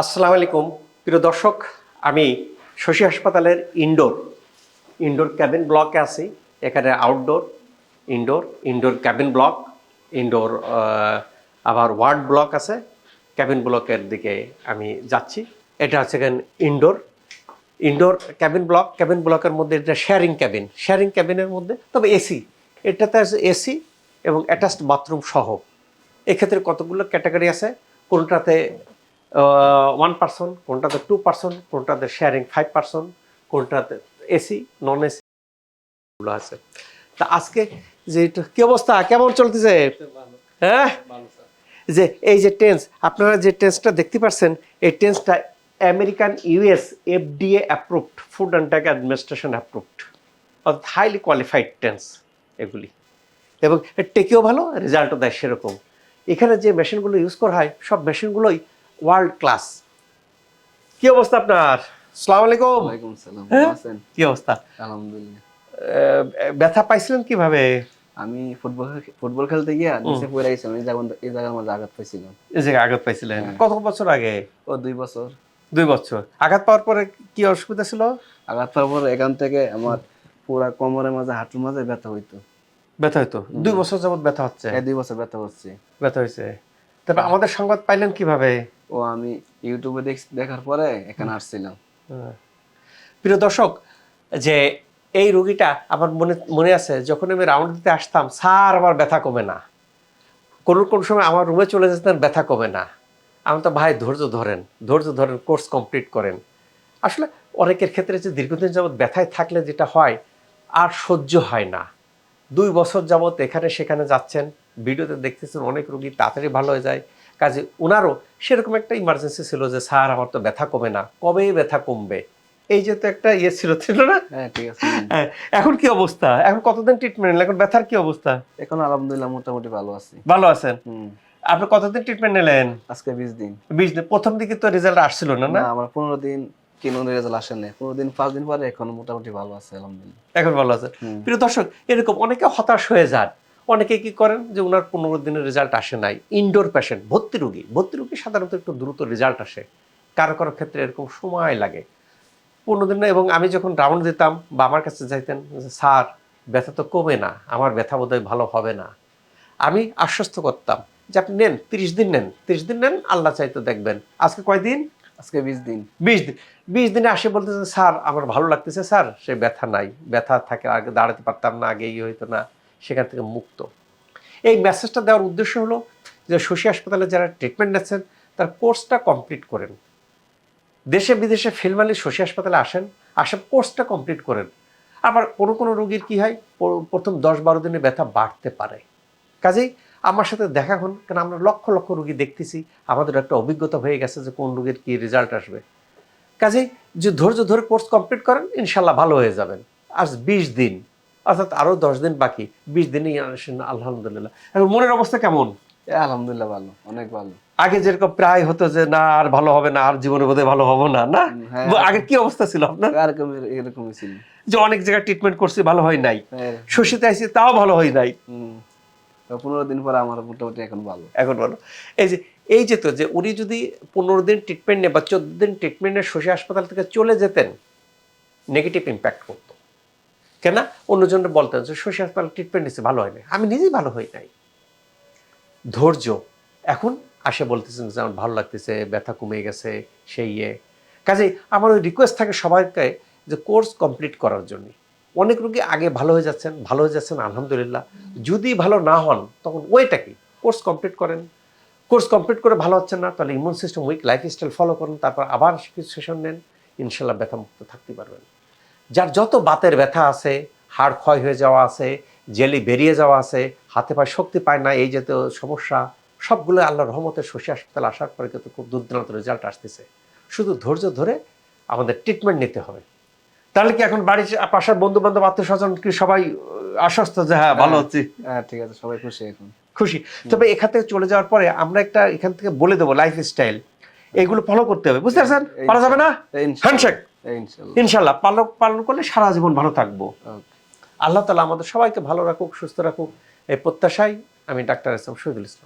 আসসালামু আলাইকুম। প্রিয় দর্শক, আমি শশী হাসপাতালের ইনডোর ইনডোর ক্যাবিন ব্লকে আছি। এখানে outdoor, indoor indoor cabin block, indoor আবার ওয়ার্ড ব্লক আছে। ক্যাবিন ব্লকের দিকে আমি যাচ্ছি। এটা হচ্ছে এখানে indoor indoor cabin block. Cabin ব্লকের মধ্যে এটা শেয়ারিং ক্যাবিন শেয়ারিং ক্যাবিনের মধ্যে, তবে এসি, এটাতে আছে এসি এবং অ্যাটাচড বাথরুম সহ। এক্ষেত্রে কতগুলো ক্যাটাগরি আছে? কোনটাতে ওয়ান পার্সন কোনটাতে টু পার্সন কোনটাতে শেয়ারিং ফাইভ পার্সন কোনটাতে এসি নন এসিগুলো আছে। তা আজকে যে কি অবস্থা? কেমন চলতেছে? হ্যাঁ? যে এই যে টেন্স আপনারা যে টেন্সটা দেখতে পাচ্ছেন এই টেন্সটা American US FDA approved food and drug administration approved অর্থাৎ হাইলি কোয়ালিফাইড টেন্স এগুলি। এবং টেকেও ভালো রেজাল্টও দেয় সেরকম। এখানে যে মেশিনগুলো ইউজ করা হয়, সব মেশিনগুলোই ওয়ার্ল্ড ক্লাস। কি অবস্থা আপনার? সালাম আলাইকুম। ওয়ালাইকুম সালাম হ্যাঁ? আছেন? কি অবস্থা? আলহামদুলিল্লাহ। ব্যথা পাইছিলেন কীভাবে? আমি ফুটবল ফুটবল খেলতে গিয়া নিচে পড়ে গেছিলাম এই জায়গা এই জায়গার মধ্যে আঘাত পাইছিলাম। এই জায়গায় আঘাত পাইছিলেন? হ্যাঁ। কত বছর আগে? ও দুই বছর। দুই বছর। আঘাত পাওয়ার পরে কি অসুবিধা ছিল? আঘাত পাওয়ার পর এখান থেকে আমার পুরা কোমরের মাঝে হাঁটুর মাঝে ব্যথা হইতো। ব্যথা হইতো? দুই বছর যাবত ব্যথা হচ্ছে? এই দুই বছর ব্যথা হচ্ছে। ব্যথা হয়েছে তারপর আমাদের সংবাদ পাইলেন কীভাবে? ও আমি ইউটিউবে দেখ- দেখার পরে এখানে আসছিলাম। হ্যাঁ। প্রিয় দর্শক যে এই রুগীটা আমার মনে মনে আছে যখন আমি রাউন্ড দিতে আসতাম স্যার আমার ব্যথা কমে না। কোন কোন সময় আমার রুমে চলে যেতেন ব্যথা কমে না। আমি তো ভাই ধৈর্য ধরেন ধৈর্য ধরেন কোর্স কমপ্লিট করেন। আসলে অনেকের ক্ষেত্রে যে দীর্ঘদিন যাবৎ ব্যথায় থাকলে যেটা হয় আর সহ্য হয় না। দুই বছর যাবৎ এখানে সেখানে যাচ্ছেন ভিডিওতে দেখতেছেন অনেক রুগী তাড়াতাড়ি ভালো হয়ে যায়। কাজে ওনারও সেরকম একটা ইমার্জেন্সি ছিল যে স্যার আমার তো ব্যথা কমে না। কবে ব্যথা কমবে? এই যে তো একটা ইয়ে ছিল ছিল না? হ্যাঁ ঠিক আছে। হ্যাঁ, এখন কি অবস্থা? এখন কতদিন ট্রিটমেন্ট এখন ব্যথার কি অবস্থা? এখন আলহামদুলিল্লাহ মোটামুটি ভালো আছি। ভালো আছেন? আপনি কতদিন ট্রিটমেন্ট নিলেন? আজকে বিশ দিন। বিশ দিন। প্রথম দিকে তো রেজাল্ট আসছিল না না? আমার পনেরো দিন কিনো রেজাল্ট আসে নাই? পনেরো দিন পাঁচ দিন পরে এখন মোটামুটি ভালো আছে আলহামদুলিল্লাহ। এখন ভালো আছে প্রিয় দর্শক এরকম অনেকে হতাশ হয়ে যান। অনেকে কি করেন যে ওনার পনেরো দিনের রেজাল্ট আসে নাই। ইনডোর পেশেন্ট ভর্তি রুগী। ভর্তি রুগী সাধারণত একটু দ্রুত রেজাল্ট আসে। কারও কারও ক্ষেত্রে এরকম সময় লাগে। পনেরো দিন এবং আমি যখন রাউন্ড দিতাম বা আমার কাছে যাইতেন স্যার ব্যথা তো কমে না আমার ব্যথা বোধহয় ভালো হবে না। আমি আশ্বস্ত করতাম যে আপনি নেন তিরিশ দিন নেন। তিরিশ দিন নেন আল্লাহ চাইতো দেখবেন। আজকে কয়দিন আজকে বিশ দিন। বিশ দিন। বিশ দিনে আসে বলতেছে স্যার আমার ভালো লাগতেছে স্যার সে ব্যথা নাই। ব্যথা থাকে আগে দাঁড়াতে পারতাম না আগে ইয়ে হইতো না। সেখান থেকে মুক্ত। এই মেসেজটা দেওয়ার উদ্দেশ্য হলো যে শশী হাসপাতালে যারা ট্রিটমেন্ট নিচ্ছেন, তার কোর্সটা কমপ্লিট করেন। দেশে বিদেশে ফিল্মালি শশী হাসপাতালে আসেন, আসে কোর্সটা কমপ্লিট করেন। আবার কোনো কোনো রোগীর কি হয় প্রথম দশ বারো দিনে ব্যথা বাড়তে পারে। কাজেই আমার সাথে দেখা হন কারণ আমরা লক্ষ লক্ষ রুগী দেখতেছি, আমাদের একটা অভিজ্ঞতা হয়ে গেছে যে কোন রোগীর কি রেজাল্ট আসবে। কাজেই যে ধৈর্য ধরে কোর্স কমপ্লিট করেন, ইনশাল্লাহ ভালো হয়ে যাবেন। আজ বিশ দিন। অর্থাৎ আরও দশ দিন বাকি বিশ দিনই আসেন আলহামদুলিল্লাহ। এখন মনের অবস্থা কেমন? আলহামদুলিল্লাহ ভালো অনেক ভালো। আগে যেরকম প্রায় হতো যে না আর ভালো হবে না আর জীবনে বোধহয় ভালো হব না না? হ্যাঁ। আগে কি অবস্থা ছিল আপনার? এরকম এরকমই ছিল। যে অনেক জায়গায় ট্রিটমেন্ট করছি ভালো হয় নাই। হ্যাঁ, শশীতে আইসি তাও ভালো হয় নাই। পনেরো দিন পরে আমার মোটামুটি এখন ভালো। এখন ভালো। এই যে এই যে তো যে উনি যদি পনেরো দিন ট্রিটমেন্ট নেয় বা চোদ্দ দিন ট্রিটমেন্ট ট্রিটমেন্টে শশী হাসপাতাল থেকে চলে যেতেন নেগেটিভ ইম্প্যাক্ট করতো। কেন অন্যজনরা বলতেন যে শশী হাসপাতাল ট্রিটমেন্ট নিচ্ছে, ভালো হয় নাই। আমি নিজেই ভালো হই নাই। ধৈর্য। এখন আসে বলতেছেন যে, আমার ভালো লাগতেছে, ব্যথা কমে গেছে, সেই ইয়ে। কাজেই আমার ওই রিকোয়েস্ট থাকে সবাইকে যে কোর্স কমপ্লিট করার জন্য। অনেক রোগী আগে ভালো হয়ে যাচ্ছেন, ভালো হয়ে যাচ্ছেন, আলহামদুলিল্লাহ। যদি ভালো না হন, তখন ওইটা কি? কোর্স কমপ্লিট করেন। কোর্স কমপ্লিট করে ভালো হচ্ছে না, তাহলে immune system weak lifestyle follow করুন, তারপর আবার সেশন নেন। ইনশাল্লাহ ব্যথা মুক্ত থাকতে পারবেন। যার যত বাতের ব্যথা আছে হাড় ক্ষয় হয়ে যাওয়া আছে জেলি বেরিয়ে যাওয়া আছে হাতে পায়ে শক্তি পায় না এই জাতীয় সমস্যা সবগুলো আল্লাহ রহমতের শশী হাসপাতাল আসার পরে কিন্তু খুব দুর্দান্ত রেজাল্ট আসতেছে। শুধু ধৈর্য ধরে আমাদের ট্রিটমেন্ট নিতে হবে। তাহলে কি এখন বাড়ির পাশার বন্ধু বান্ধব আত্মীয় স্বজন কি সবাই আশ্বস্ত যে হ্যাঁ ভালো হচ্ছে হ্যাঁ ঠিক আছে সবাই খুশি এখন। খুশি। তবে এখান থেকে চলে যাওয়ার পরে আমরা একটা এখান থেকে বলে দেবো লাইফ স্টাইল এগুলো ফলো করতে হবে। বুঝতে পারছেন? পারা যাবে না? হ্যান্ডশেক ইনশাল্লাহ। পালক পালন পালন করলে সারা জীবন ভালো থাকব। আল্লাহ তালা আমাদের সবাইকে ভালো রাখুক সুস্থ রাখুক। এই প্রত্যাশাই আমি ডাক্তার ইসলাম শহীদুল ইসলাম।